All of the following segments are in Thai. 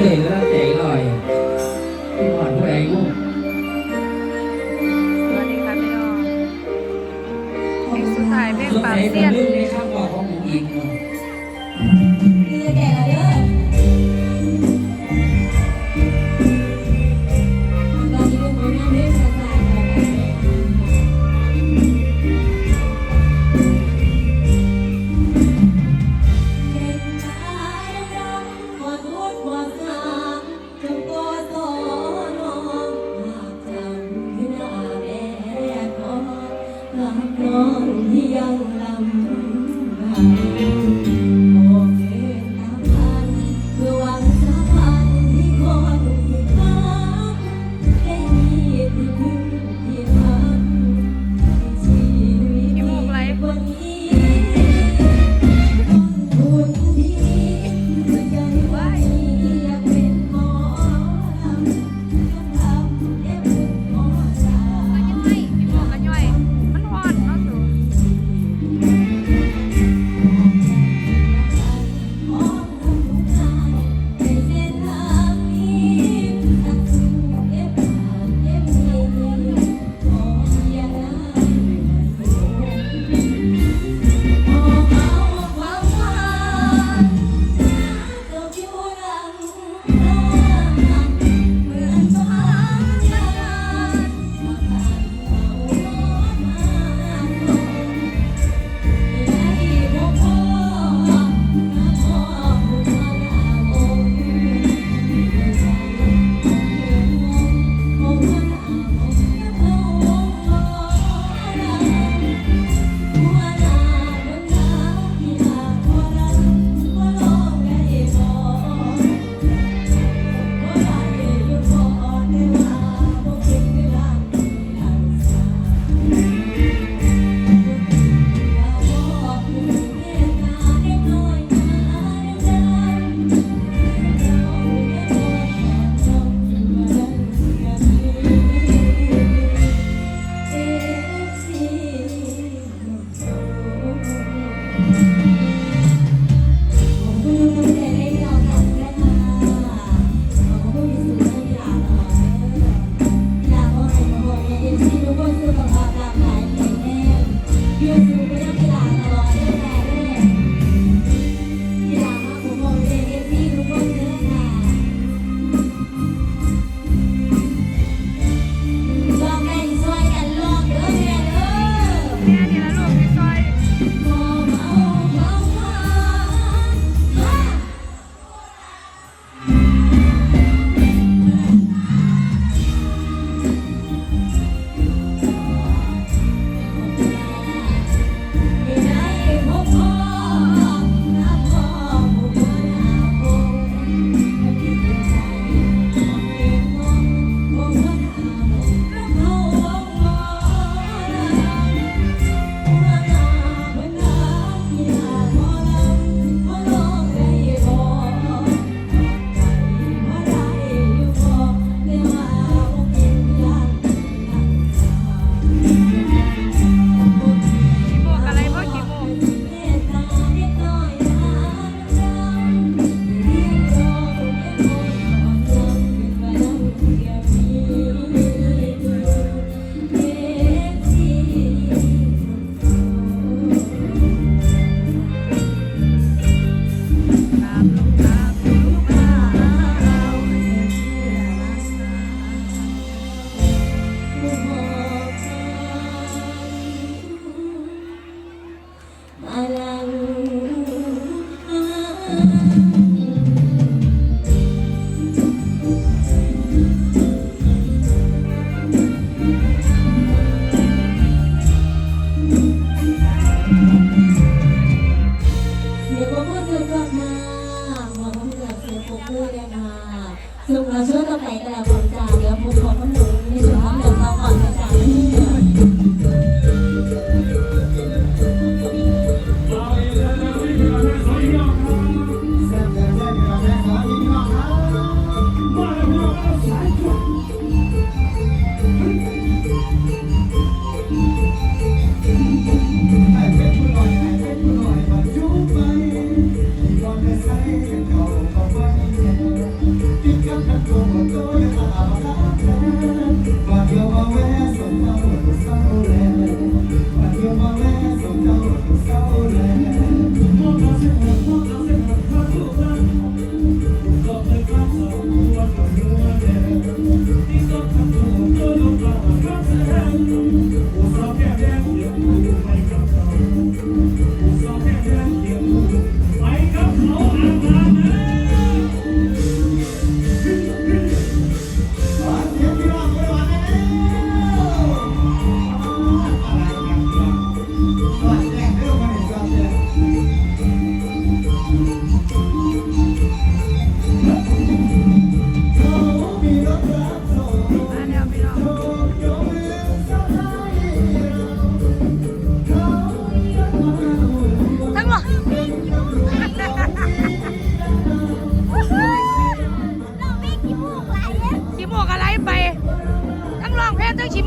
ไม่เห็นแล้ ด้วยนะสุขเราช่วยกันไปแต่ละคนจ้าเดี๋ยวผมขอข้อมูลในส่วนของเดี๋ยวเราก่อนนะจที่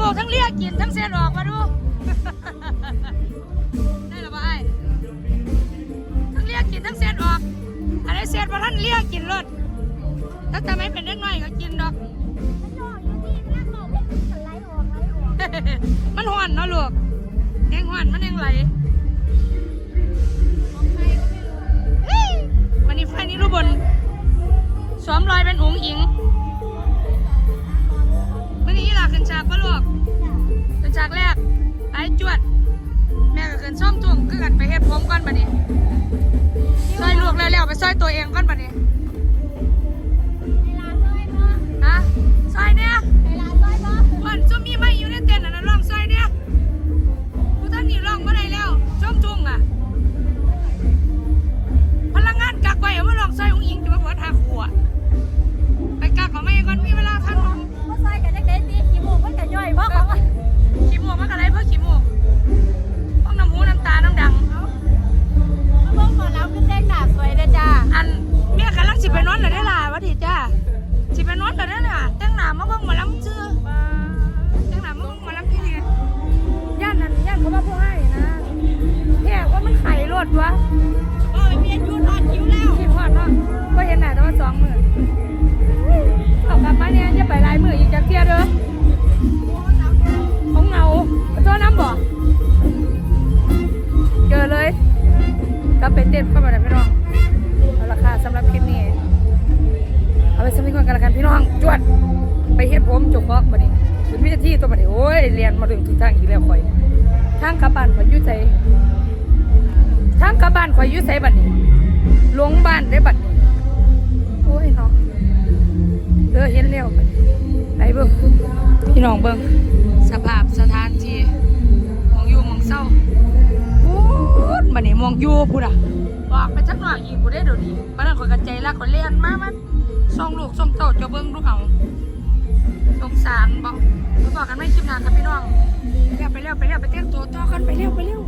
ูกทั้งเลียกินทั้งเส้นออกมาดูได้หรือเปล่าไอ้ทั้งเลียกินทั้งเส้นออกอะไรเส้นพอท่านเลียกินรสถ้าจะไม่เป็นเล็กน้อยก็กินดอก มันห่อนเนาะลูกแห้งห่อนมันแห้งไหลวันนี้ไฟนี้รูปบนสวมรอยเป็นอุ๋งอิงมื่อนี้ล่ะขึ้นฉากปะลูก คือกันไปเฮ็ดผมก่อนบัดนี้ซอยลูกแล้วแล้วไปซอยตัวเองก่อนบัดนี้ฮะซอยเนี่ยวันจุ่มมีไม่อยู่ในเต็นท์ มันไข่รถวะคิดฮอดเนาะก็เห็นหน้าแต่ว่าสองมือเอากลับมาเนี่ยจะไปหลายมืออีกจักเที่ยเด้อของเงาไปตัวน้ำบ่เจอเลยก็ไปเต้นเข้ามาได้พี่น้องเอาละค่ะสำหรับคลิปนี้ เอาไปสมิกกันละกันพี่น้องจวดไปเฮ็ดผมจกบอกบัดนี้เป็นวิธีตัวบัดนี้โอ้ยเรียนมาถึงทุกทางอีกแล้วข่อยทางกลับบ้านข่อยอยู่ใจทางกลั บ้านข่อยอยู่ใจบัดนี้ลงบ้านได้บัดนี้โอ้ยเนาะเออเห็นแล้วบัดนี้ไปเบิ่งพี่น้องเบิ่งสภาพสถานที่มองอยู่มองเศร้าพูดบัดนี้มองอยู่พูดอะบอกไปจักหน่อยอีกกูได้เดี๋ยวนี้ปานนั้นข่อยกระใจรักข่อยเลียนมามันส่งลูกส่งเต้าจะเบิ่งดูกเอาสงสารบอกไปบอกกันไม่คลิปน้าครับพี่น้องไปเร็วไปเร็วไปเร็วไปเต้นตัวต่อกันไปเร็วไปเร็ว